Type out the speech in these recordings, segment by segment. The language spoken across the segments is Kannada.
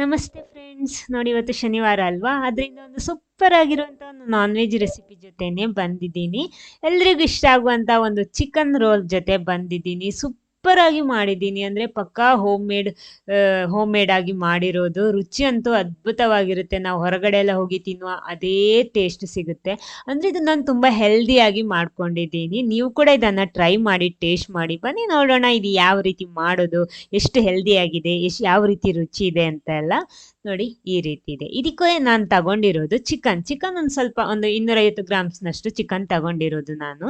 ನಮಸ್ತೆ ಫ್ರೆಂಡ್ಸ್ ನೋಡಿ, ಇವತ್ತು ಶನಿವಾರ ಅಲ್ವಾ? ಅದರಿಂದ ಒಂದು ಸೂಪರ್ ಆಗಿರುವಂಥ ಒಂದು ನಾನ್ ವೆಜ್ ರೆಸಿಪಿ ಜೊತೆನೆ ಬಂದಿದ್ದೀನಿ. ಎಲ್ರಿಗೂ ಇಷ್ಟ ಆಗುವಂಥ ಒಂದು ಚಿಕನ್ ರೋಲ್ ಜೊತೆ ಬಂದಿದ್ದೀನಿ. ಸೂಪರ್ ಆಗಿ ಮಾಡಿದ್ದೀನಿ. ಅಂದರೆ ಪಕ್ಕಾ ಹೋಮ್ ಮೇಡ್ ಹೋಮ್ ಮೇಡ್ ಆಗಿ ಮಾಡಿರೋದು. ರುಚಿ ಅಂತೂ ಅದ್ಭುತವಾಗಿರುತ್ತೆ. ನಾವು ಹೊರಗಡೆ ಎಲ್ಲ ಹೋಗಿ ತಿನ್ನುವ ಅದೇ ಟೇಸ್ಟ್ ಸಿಗುತ್ತೆ. ಅಂದರೆ ಇದು ನಾನು ತುಂಬ ಹೆಲ್ದಿಯಾಗಿ ಮಾಡ್ಕೊಂಡಿದ್ದೀನಿ. ನೀವು ಕೂಡ ಇದನ್ನು ಟ್ರೈ ಮಾಡಿ ಟೇಸ್ಟ್ ಮಾಡಿ ಬನ್ನಿ, ನೋಡೋಣ ಇದು ಯಾವ ರೀತಿ ಮಾಡೋದು, ಎಷ್ಟು ಹೆಲ್ದಿಯಾಗಿದೆ ಎಷ್ಟು ಯಾವ ರೀತಿ ರುಚಿ ಇದೆ ಅಂತ ಎಲ್ಲ. ನೋಡಿ ಈ ರೀತಿ ಇದೆ. ಇದಕ್ಕೆ ನಾನು ತಗೊಂಡಿರೋದು ಚಿಕನ್. ಚಿಕನ್ ಒಂದು ಸ್ವಲ್ಪ ಒಂದು ಇನ್ನೂರೈವತ್ತು ಗ್ರಾಮ್ಸ್ನಷ್ಟು ಚಿಕನ್ ತಗೊಂಡಿರೋದು ನಾನು.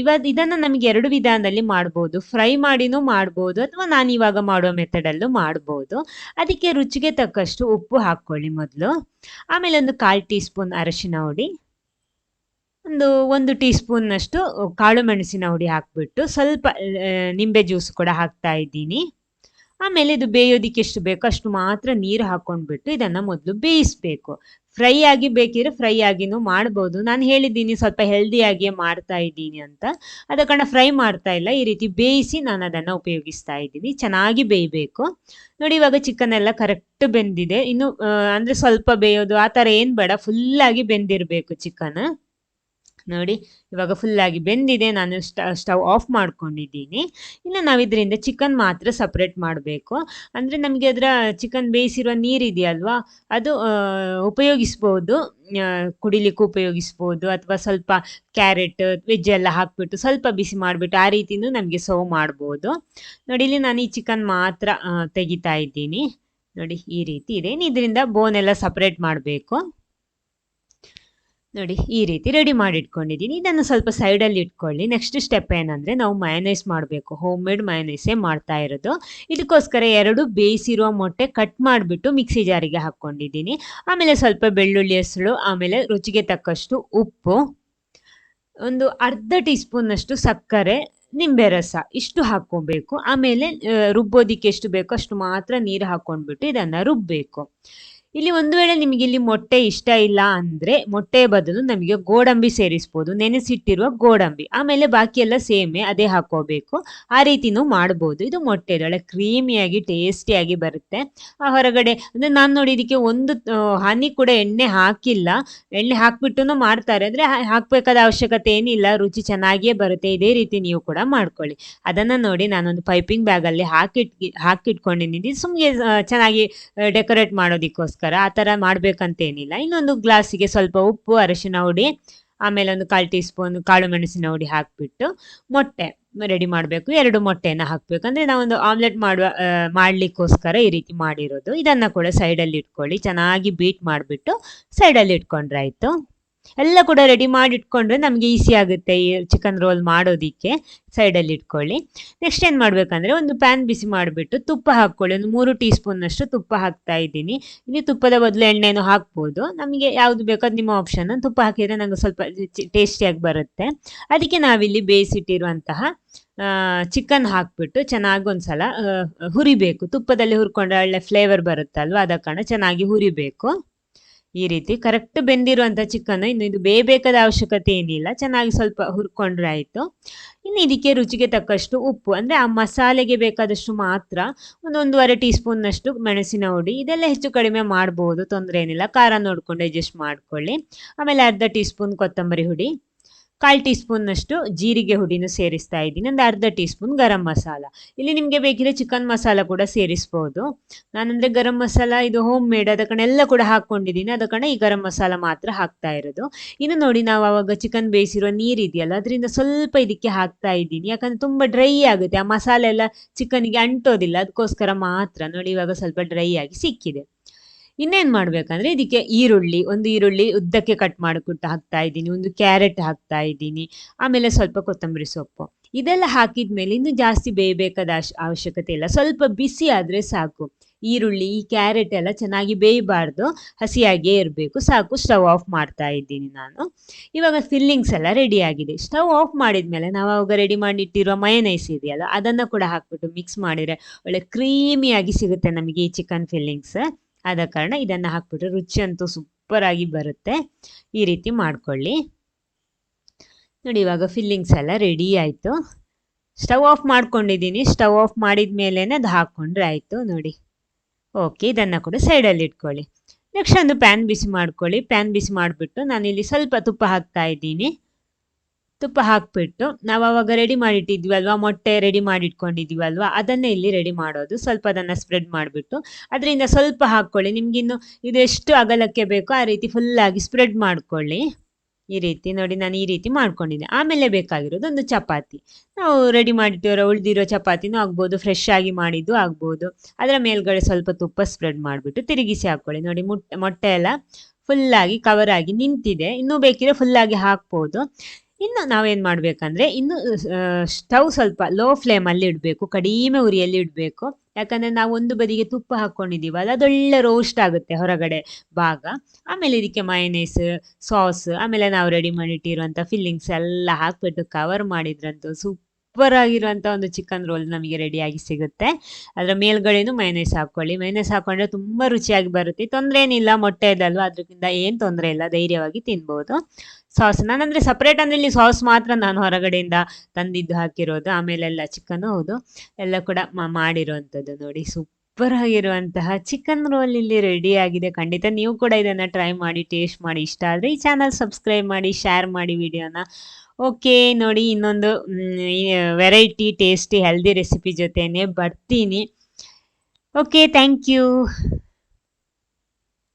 ಇವಾಗ ಇದನ್ನು ನಮಗೆ ಎರಡು ವಿಧಾನದಲ್ಲಿ ಮಾಡ್ಬೋದು. ಫ್ರೈ ಮಾಡಿನೂ ಮಾಡ್ಬೋದು ಅಥವಾ ನಾನು ಇವಾಗ ಮಾಡುವ ಮೆಥಡಲ್ಲೂ ಮಾಡ್ಬೋದು. ಅದಕ್ಕೆ ರುಚಿಗೆ ತಕ್ಕಷ್ಟು ಉಪ್ಪು ಹಾಕ್ಕೊಳ್ಳಿ ಮೊದಲು. ಆಮೇಲೆ ಒಂದು ಕಾಲು ಟೀ ಸ್ಪೂನ್ ಅರಶಿನ ಹುಡಿ. ಒಂದು ಒಂದು ಟೀ ಸ್ಪೂನ್ನಷ್ಟು ಕಾಳು ಮೆಣಸಿನ ಹುಡಿ ಹಾಕ್ಬಿಟ್ಟು ಸ್ವಲ್ಪ ನಿಂಬೆ ಜ್ಯೂಸ್ ಕೂಡ ಹಾಕ್ತಾ ಇದ್ದೀನಿ. ಆಮೇಲೆ ಇದು ಬೇಯೋದಿಕ್ಕೆ ಎಷ್ಟು ಬೇಕೋ? ಅಷ್ಟು ಮಾತ್ರ ನೀರು ಹಾಕೊಂಡ್ಬಿಟ್ಟು ಇದನ್ನ ಮೊದಲು ಬೇಯಿಸ್ಬೇಕು. ಫ್ರೈ ಆಗಿ ಬೇಕಿದ್ರೆ ಫ್ರೈ ಆಗಿನೂ ಮಾಡ್ಬೋದು. ನಾನು ಹೇಳಿದ್ದೀನಿ ಸ್ವಲ್ಪ ಹೆಲ್ದಿಯಾಗಿಯೇ ಮಾಡ್ತಾ ಇದ್ದೀನಿ ಅಂತ. ಅದ ಕಾರಣ ಫ್ರೈ ಮಾಡ್ತಾ ಇಲ್ಲ. ಈ ರೀತಿ ಬೇಯಿಸಿ ನಾನು ಅದನ್ನು ಉಪಯೋಗಿಸ್ತಾ ಇದ್ದೀನಿ. ಚೆನ್ನಾಗಿ ಬೇಯಬೇಕು. ನೋಡಿ, ಇವಾಗ ಚಿಕನ್ ಎಲ್ಲ ಕರೆಕ್ಟ್ ಬೆಂದಿದೆ. ಇನ್ನು ಅಂದರೆ ಸ್ವಲ್ಪ ಬೇಯೋದು, ಆ ಥರ ಏನು ಬೇಡ. ಫುಲ್ಲಾಗಿ ಬೆಂದಿರಬೇಕು ಚಿಕನ್ ನೋಡಿ, ಇವಾಗ ಫುಲ್ಲಾಗಿ ಬೆಂದಿದೆ, ನಾನು ಸ್ಟವ್ ಆಫ್ ಮಾಡ್ಕೊಂಡಿದ್ದೀನಿ. ಇನ್ನು ನಾವು ಇದರಿಂದ ಚಿಕನ್ ಮಾತ್ರ ಸಪ್ರೇಟ್ ಮಾಡಬೇಕು. ಅಂದರೆ ನಮಗೆ ಅದರ ಚಿಕನ್ ಬೇಯಿಸಿರುವ ನೀರಿದೆಯಲ್ವಾ, ಅದು ಉಪಯೋಗಿಸ್ಬೋದು. ಕುಡಿಲಿಕ್ಕೆ ಉಪಯೋಗಿಸ್ಬೋದು, ಅಥವಾ ಸ್ವಲ್ಪ ಕ್ಯಾರೆಟ್ ವೆಜ್ ಎಲ್ಲ ಹಾಕ್ಬಿಟ್ಟು ಸ್ವಲ್ಪ ಬಿಸಿ ಮಾಡಿಬಿಟ್ಟು ಆ ರೀತಿಯೂ ನಮಗೆ ಸರ್ವ್ ಮಾಡ್ಬೋದು. ನೋಡಿ, ಇಲ್ಲಿ ನಾನು ಈ ಚಿಕನ್ ಮಾತ್ರ ತೆಗಿತಾ ಇದ್ದೀನಿ. ನೋಡಿ, ಈ ರೀತಿ ಇದೆ. ಇದರಿಂದ ಬೋನ್ ಎಲ್ಲ ಸಪ್ರೇಟ್ ಮಾಡಬೇಕು. ನೋಡಿ, ಈ ರೀತಿ ರೆಡಿ ಮಾಡಿ ಇಟ್ಕೊಂಡಿದ್ದೀನಿ ಇದನ್ನು ಸ್ವಲ್ಪ ಸೈಡಲ್ಲಿ ಇಟ್ಕೊಳ್ಳಿ. ನೆಕ್ಸ್ಟ್ ಸ್ಟೆಪ್ ಏನಂದರೆ, ನಾವು ಮಯನೈಸ್ ಮಾಡಬೇಕು. ಹೋಮ್ ಮೇಡ್ ಮಯನೈಸೇ ಮಾಡ್ತಾ ಇರೋದು. ಇದಕ್ಕೋಸ್ಕರ ಎರಡು ಬೇಯಿಸಿರುವ ಮೊಟ್ಟೆ ಕಟ್ ಮಾಡಿಬಿಟ್ಟು ಮಿಕ್ಸಿ ಜಾರಿಗೆ ಹಾಕ್ಕೊಂಡಿದ್ದೀನಿ. ಆಮೇಲೆ ಸ್ವಲ್ಪ ಬೆಳ್ಳುಳ್ಳಿ ಹೆಸರು, ಆಮೇಲೆ ರುಚಿಗೆ ತಕ್ಕಷ್ಟು ಉಪ್ಪು, ಒಂದು ಅರ್ಧ ಟೀ ಸ್ಪೂನ್ನಷ್ಟು ಸಕ್ಕರೆ, ನಿಂಬೆ ರಸ, ಇಷ್ಟು ಹಾಕ್ಕೊಬೇಕು. ಆಮೇಲೆ ರುಬ್ಬೋದಿಕ್ಕೆ ಎಷ್ಟು ಬೇಕೋ ಅಷ್ಟು ಮಾತ್ರ ನೀರು ಹಾಕ್ಕೊಂಡ್ಬಿಟ್ಟು ಇದನ್ನು ರುಬ್ಬಬೇಕು ಇಲ್ಲಿ ಒಂದು ವೇಳೆ ನಿಮಗೆ ಇಲ್ಲಿ ಮೊಟ್ಟೆ ಇಷ್ಟ ಇಲ್ಲ ಅಂದರೆ ಮೊಟ್ಟೆ ಬದಲು ನಮಗೆ ಗೋಡಂಬಿ ಸೇರಿಸ್ಬೋದು, ನೆನೆಸಿಟ್ಟಿರುವ ಗೋಡಂಬಿ. ಆಮೇಲೆ ಬಾಕಿ ಎಲ್ಲ ಸೇಮೆ, ಅದೇ ಹಾಕೋಬೇಕು. ಆ ರೀತಿನೂ ಮಾಡ್ಬೋದು. ಇದು ಮೊಟ್ಟೆ ಒಳ್ಳೆ ಕ್ರೀಮಿಯಾಗಿ, ಟೇಸ್ಟಿಯಾಗಿ ಬರುತ್ತೆ. ಆ ಹೊರಗಡೆ, ಅಂದರೆ ನಾನು ನೋಡಿ ಇದಕ್ಕೆ ಒಂದು ಹನಿ ಕೂಡ ಎಣ್ಣೆ ಹಾಕಿಲ್ಲ. ಎಣ್ಣೆ ಹಾಕ್ಬಿಟ್ಟು ಮಾಡ್ತಾರೆ. ಅಂದರೆ ಹಾಕಬೇಕಾದ ಅವಶ್ಯಕತೆ ಏನಿಲ್ಲ. ರುಚಿ ಚೆನ್ನಾಗಿಯೇ ಬರುತ್ತೆ. ಇದೇ ರೀತಿ ನೀವು ಕೂಡ ಮಾಡ್ಕೊಳ್ಳಿ. ಅದನ್ನು ನೋಡಿ ನಾನೊಂದು ಪೈಪಿಂಗ್ ಬ್ಯಾಗಲ್ಲಿ ಹಾಕಿಟ್, ಹಾಕಿಟ್ಕೊಂಡಿದ್ದೀನಿ. ಸುಮ್ಮನೆ ಚೆನ್ನಾಗಿ ಡೆಕೋರೇಟ್ ಮಾಡೋದಕ್ಕೋಸ್ಕರ. ಆ ಥರ ಮಾಡ್ಬೇಕಂತೇನಿಲ್ಲ. ಇನ್ನೊಂದು ಗ್ಲಾಸಿಗೆ ಸ್ವಲ್ಪ ಉಪ್ಪು, ಅರಶಿನ ಹುಡಿ, ಆಮೇಲೆ ಒಂದು ಕಾಲು ಟೀ ಸ್ಪೂನ್ ಕಾಳು ಮೆಣಸಿನ ಹುಡಿ ಹಾಕಿಬಿಟ್ಟು ಮೊಟ್ಟೆ ರೆಡಿ ಮಾಡಬೇಕು. ಎರಡು ಮೊಟ್ಟೆಯನ್ನು ಹಾಕಬೇಕು. ಅಂದರೆ ನಾವೊಂದು ಆಮ್ಲೆಟ್ ಮಾಡುವ ಮಾಡಲಿಕ್ಕೋಸ್ಕರ ಈ ರೀತಿ ಮಾಡಿರೋದು. ಇದನ್ನು ಕೂಡ ಸೈಡಲ್ಲಿ ಇಟ್ಕೊಳ್ಳಿ. ಚೆನ್ನಾಗಿ ಬೀಟ್ ಮಾಡಿಬಿಟ್ಟು ಸೈಡಲ್ಲಿ ಇಟ್ಕೊಂಡ್ರೆ ಆಯಿತು. ಎಲ್ಲ ಕೂಡ ರೆಡಿ ಮಾಡಿ ಇಟ್ಕೊಂಡ್ರೆ ನಮಗೆ ಈಸಿ ಆಗುತ್ತೆ ಈ ಚಿಕನ್ ರೋಲ್ ಮಾಡೋದಕ್ಕೆ ಸೈಡಲ್ಲಿ ಇಟ್ಕೊಳ್ಳಿ. ನೆಕ್ಸ್ಟ್ ಏನು ಮಾಡಬೇಕಂದ್ರೆ ಒಂದು ಪ್ಯಾನ್ ಬಿಸಿ ಮಾಡಿಬಿಟ್ಟು ತುಪ್ಪ ಹಾಕ್ಕೊಳ್ಳಿ. ಒಂದು ಮೂರು ಟೀ ಸ್ಪೂನಷ್ಟು ತುಪ್ಪ ಹಾಕ್ತಾ ಇದ್ದೀನಿ. ಇಲ್ಲಿ ತುಪ್ಪದ ಬದಲು ಎಣ್ಣೆನೂ ಹಾಕ್ಬೋದು. ನಮಗೆ ಯಾವುದು ಬೇಕೋ ನಿಮ್ಮ ಆಪ್ಷನ್ ತುಪ್ಪ ಹಾಕಿದರೆ ನನಗೆ ಸ್ವಲ್ಪ ಟೇಸ್ಟಿಯಾಗಿ ಬರುತ್ತೆ. ಅದಕ್ಕೆ ನಾವಿಲ್ಲಿ ಬೇಯಿಸಿಟ್ಟಿರುವಂತಹ ಚಿಕನ್ ಹಾಕ್ಬಿಟ್ಟು ಚೆನ್ನಾಗಿ ಒಂದ್ಸಲ ಹುರಿಬೇಕು. ತುಪ್ಪದಲ್ಲಿ ಹುರ್ಕೊಂಡ್ರೆ ಒಳ್ಳೆ ಫ್ಲೇವರ್ ಬರುತ್ತಲ್ವ? ಅದ ಕಾರಣ ಚೆನ್ನಾಗಿ ಹುರಿಬೇಕು. ಈ ರೀತಿ ಕರೆಕ್ಟ್ ಬೆಂದಿರುವಂಥ ಚಿಕನ್ ಇನ್ನು ಇದು ಬೇಯಬೇಕಾದ ಅವಶ್ಯಕತೆ ಏನಿಲ್ಲ. ಚೆನ್ನಾಗಿ ಸ್ವಲ್ಪ ಹುರ್ಕೊಂಡ್ರೆ ಆಯಿತು. ಇನ್ನು ಇದಕ್ಕೆ ರುಚಿಗೆ ತಕ್ಕಷ್ಟು ಉಪ್ಪು, ಅಂದರೆ ಆ ಮಸಾಲೆಗೆ ಬೇಕಾದಷ್ಟು ಮಾತ್ರ ಒಂದು ಒಂದೂವರೆ ಟೀ ಸ್ಪೂನ್ನಷ್ಟು ಮೆಣಸಿನ ಹುಡಿ, ಇದೆಲ್ಲ ಹೆಚ್ಚು ಕಡಿಮೆ ಮಾಡ್ಬೋದು, ತೊಂದರೆ ಏನಿಲ್ಲ. ಖಾರ ನೋಡ್ಕೊಂಡು ಅಡ್ಜಸ್ಟ್ ಮಾಡ್ಕೊಳ್ಳಿ. ಆಮೇಲೆ ಅರ್ಧ ಟೀ ಸ್ಪೂನ್ ಕೊತ್ತಂಬರಿ ಹುಡಿ. ಕಾಲು ಟೀ ಸ್ಪೂನ್ನಷ್ಟು ಜೀರಿಗೆ ಹುಡಿನೂ ಸೇರಿಸ್ತಾ ಇದ್ದೀನಿ. ಒಂದು ಅರ್ಧ ಟೀ ಸ್ಪೂನ್ ಗರಂ ಮಸಾಲ. ಇಲ್ಲಿ ನಿಮಗೆ ಬೇಕಿದ್ರೆ ಚಿಕನ್ ಮಸಾಲ ಕೂಡ ಸೇರಿಸ್ಬೋದು. ನಾನಂದರೆ ಗರಂ ಮಸಾಲ, ಇದು ಹೋಮ್ ಮೇಡ್ ಅದ ಕಣ ಎಲ್ಲ ಕೂಡ ಹಾಕ್ಕೊಂಡಿದ್ದೀನಿ. ಅದ ಕಣ ಈ ಗರಂ ಮಸಾಲ ಮಾತ್ರ ಹಾಕ್ತಾ ಇರೋದು. ಇನ್ನು ನೋಡಿ, ನಾವು ಆವಾಗ ಚಿಕನ್ ಬೇಯಿಸಿರೋ ನೀರು ಇದೆಯಲ್ಲ, ಅದರಿಂದ ಸ್ವಲ್ಪ ಇದಕ್ಕೆ ಹಾಕ್ತಾ ಇದ್ದೀನಿ. ಯಾಕಂದ್ರೆ ತುಂಬ ಡ್ರೈ ಆಗುತ್ತೆ. ಆ ಮಸಾಲೆ ಎಲ್ಲ ಚಿಕನ್ಗೆ ಅಂಟೋದಿಲ್ಲ. ಅದಕ್ಕೋಸ್ಕರ ಮಾತ್ರ ನೋಡಿ, ಇವಾಗ ಸ್ವಲ್ಪ ಡ್ರೈ ಆಗಿ ಸಿಕ್ಕಿದೆ. ಇನ್ನೇನು ಮಾಡ್ಬೇಕಂದ್ರೆ ಇದಕ್ಕೆ ಈರುಳ್ಳಿ, ಒಂದು ಈರುಳ್ಳಿ ಉದ್ದಕ್ಕೆ ಕಟ್ ಮಾಡಿಕೊಟ್ಟು ಹಾಕ್ತಾ ಇದ್ದೀನಿ, ಒಂದು ಕ್ಯಾರೆಟ್ ಹಾಕ್ತಾ ಇದ್ದೀನಿ, ಆಮೇಲೆ ಸ್ವಲ್ಪ ಕೊತ್ತಂಬರಿ ಸೊಪ್ಪು. ಇದೆಲ್ಲ ಹಾಕಿದ ಮೇಲೆ ಇನ್ನು ಜಾಸ್ತಿ ಬೇಯಬೇಕಾದ ಅವಶ್ಯಕತೆ ಇಲ್ಲ. ಸ್ವಲ್ಪ ಬಿಸಿ ಆದರೆ ಸಾಕು. ಈರುಳ್ಳಿ, ಈ ಕ್ಯಾರೆಟ್ ಎಲ್ಲ ಚೆನ್ನಾಗಿ ಬೇಯಬಾರ್ದು. ಹಸಿಯಾಗಿಯೇ ಇರಬೇಕು. ಸಾಕು. ಸ್ಟವ್ ಆಫ್ ಮಾಡ್ತಾ ಇದ್ದೀನಿ ನಾನು. ಇವಾಗ ಫಿಲ್ಲಿಂಗ್ಸ್ ಎಲ್ಲ ರೆಡಿ ಆಗಿದೆ. ಸ್ಟವ್ ಆಫ್ ಮಾಡಿದ ಮೇಲೆ ನಾವು ಅವಾಗ ರೆಡಿ ಮಾಡಿಟ್ಟಿರುವ ಮಯನೈಸ್ ಇದೆಯಲ್ಲ, ಅದನ್ನು ಕೂಡ ಹಾಕ್ಬಿಟ್ಟು ಮಿಕ್ಸ್ ಮಾಡಿದರೆ ಒಳ್ಳೆ ಕ್ರೀಮಿಯಾಗಿ ಸಿಗುತ್ತೆ ನಮಗೆ ಈ ಚಿಕನ್ ಫಿಲ್ಲಿಂಗ್ಸ್ ಆದ ಕಾರಣ ಇದನ್ನು ಹಾಕ್ಬಿಟ್ರೆ ರುಚಿ ಅಂತೂ ಸೂಪರ್ ಆಗಿ ಬರುತ್ತೆ. ಈ ರೀತಿ ಮಾಡ್ಕೊಳ್ಳಿ. ನೋಡಿ ಇವಾಗ ಫಿಲ್ಲಿಂಗ್ಸ್ ಎಲ್ಲ ರೆಡಿ ಆಯಿತು. ಸ್ಟವ್ ಆಫ್ ಮಾಡ್ಕೊಂಡಿದ್ದೀನಿ. ಸ್ಟವ್ ಆಫ್ ಮಾಡಿದ ಮೇಲೇ ಅದು ಹಾಕ್ಕೊಂಡ್ರೆ ಆಯಿತು ನೋಡಿ. ಓಕೆ ಇದನ್ನು ಕೂಡ ಸೈಡಲ್ಲಿ ಇಟ್ಕೊಳ್ಳಿ. ನೆಕ್ಸ್ಟ್ ಒಂದು ಪ್ಯಾನ್ ಬಿಸಿ ಮಾಡ್ಕೊಳ್ಳಿ. ಪ್ಯಾನ್ ಬಿಸಿ ಮಾಡಿಬಿಟ್ಟು ನಾನಿಲ್ಲಿ ಸ್ವಲ್ಪ ತುಪ್ಪ ಹಾಕ್ತಾ ಇದ್ದೀನಿ. ತುಪ್ಪ ಹಾಕ್ಬಿಟ್ಟು ನಾವು ಅವಾಗ ರೆಡಿ ಅಲ್ವಾ ಮೊಟ್ಟೆ ರೆಡಿ ಮಾಡಿಟ್ಕೊಂಡಿದ್ವಿ ಅಲ್ವಾ ಅದನ್ನೇ ಇಲ್ಲಿ ರೆಡಿ ಮಾಡೋದು. ಸ್ವಲ್ಪ ಅದನ್ನು ಸ್ಪ್ರೆಡ್ ಮಾಡಿಬಿಟ್ಟು ಅದರಿಂದ ಸ್ವಲ್ಪ ಹಾಕ್ಕೊಳ್ಳಿ. ನಿಮಗಿನ್ನು ಇದು ಎಷ್ಟು ಅಗಲಕ್ಕೆ ಬೇಕೋ ಆ ರೀತಿ ಫುಲ್ಲಾಗಿ ಸ್ಪ್ರೆಡ್ ಮಾಡ್ಕೊಳ್ಳಿ. ಈ ರೀತಿ ನೋಡಿ ನಾನು ಈ ರೀತಿ ಮಾಡ್ಕೊಂಡಿದ್ದೆ. ಆಮೇಲೆ ಬೇಕಾಗಿರೋದು ಒಂದು ಚಪಾತಿ. ನಾವು ರೆಡಿ ಮಾಡಿಟ್ಟಿರೋ ಉಳಿದಿರೋ ಚಪಾತಿನೂ ಆಗ್ಬೋದು ಫ್ರೆಶ್ ಆಗಿ ಮಾಡಿದ್ದು ಆಗ್ಬೋದು. ಅದರ ಮೇಲ್ಗಡೆ ಸ್ವಲ್ಪ ತುಪ್ಪ ಸ್ಪ್ರೆಡ್ ಮಾಡಿಬಿಟ್ಟು ತಿರುಗಿಸಿ ಹಾಕ್ಕೊಳ್ಳಿ. ನೋಡಿ ಮುಟ್ಟೆ ಮೊಟ್ಟೆ ಎಲ್ಲ ಫುಲ್ಲಾಗಿ ಕವರ್ ಆಗಿ ನಿಂತಿದೆ. ಇನ್ನೂ ಬೇಕಿದ್ರೆ ಫುಲ್ಲಾಗಿ ಹಾಕ್ಬೋದು. ಇನ್ನು ನಾವೇನು ಮಾಡಬೇಕಂದ್ರೆ ಇನ್ನು ಸ್ಟವ್ ಸ್ವಲ್ಪ ಲೋ ಫ್ಲೇಮಲ್ಲಿ ಇಡಬೇಕು, ಕಡಿಮೆ ಉರಿಯಲ್ಲಿ ಇಡಬೇಕು. ಯಾಕಂದರೆ ನಾವು ಒಂದು ಬದಿಗೆ ತುಪ್ಪ ಹಾಕ್ಕೊಂಡಿದ್ದೀವಲ್ಲ ಅದೊಳ್ಳೆ ರೋಸ್ಟ್ ಆಗುತ್ತೆ ಹೊರಗಡೆ ಭಾಗ. ಆಮೇಲೆ ಇದಕ್ಕೆ ಮಯನೇಸ್ ಸಾಸ್ ಆಮೇಲೆ ನಾವು ರೆಡಿ ಮಾಡಿಟ್ಟಿರುವಂಥ ಫಿಲ್ಲಿಂಗ್ಸ್ ಎಲ್ಲ ಹಾಕ್ಬಿಟ್ಟು ಕವರ್ ಮಾಡಿದ್ರಂತೂ ಸೂಪರ್ ಆಗಿರುವಂಥ ಒಂದು ಚಿಕನ್ ರೋಲ್ ನಮಗೆ ರೆಡಿಯಾಗಿ ಸಿಗುತ್ತೆ. ಅದರ ಮೇಲ್ಗಡೆನೂ ಮೈನಸ್ ಹಾಕ್ಕೊಳ್ಳಿ. ಮೈನಸ್ ಹಾಕ್ಕೊಂಡ್ರೆ ತುಂಬ ರುಚಿಯಾಗಿ ಬರುತ್ತೆ. ತೊಂದರೆ ಏನಿಲ್ಲ ಮೊಟ್ಟೆ ಇದಲ್ವ ಅದಕ್ಕಿಂತ ಏನು ತೊಂದರೆ ಇಲ್ಲ ಧೈರ್ಯವಾಗಿ ತಿನ್ಬೋದು. ಸಾಸ್, ನಾನಂದರೆ ಸಪ್ರೇಟ್ ಅಂದರೆ ಇಲ್ಲಿ ಸಾಸ್ ಮಾತ್ರ ನಾನು ಹೊರಗಡೆಯಿಂದ ತಂದಿದ್ದು ಹಾಕಿರೋದು, ಆಮೇಲೆಲ್ಲ ಚಿಕನ್ ಹೌದು, ಎಲ್ಲ ಕೂಡ ಮಾಡಿರುವಂಥದ್ದು ನೋಡಿ ಸೂಪರ್ ಆಗಿರುವಂತಹ ಚಿಕನ್ ರೋಲ್ ಇಲ್ಲಿ ರೆಡಿ ಆಗಿದೆ, ಖಂಡಿತ ನೀವು ಕೂಡ ಇದನ್ನು ಟ್ರೈ ಮಾಡಿ ಟೇಸ್ಟ್ ಮಾಡಿ, ಇಷ್ಟ ಆದರೆ ಈ ಚಾನಲ್ ಸಬ್ಸ್ಕ್ರೈಬ್ ಮಾಡಿ ಶೇರ್ ಮಾಡಿ ವಿಡಿಯೋನ ಓಕೆ ನೋಡಿ ಇನ್ನೊಂದು ವೆರೈಟಿ ಟೇಸ್ಟಿ ಹೆಲ್ದಿ ರೆಸಿಪಿ ಜೊತೆನೆ ಬರ್ತೀನಿ. Okay thank you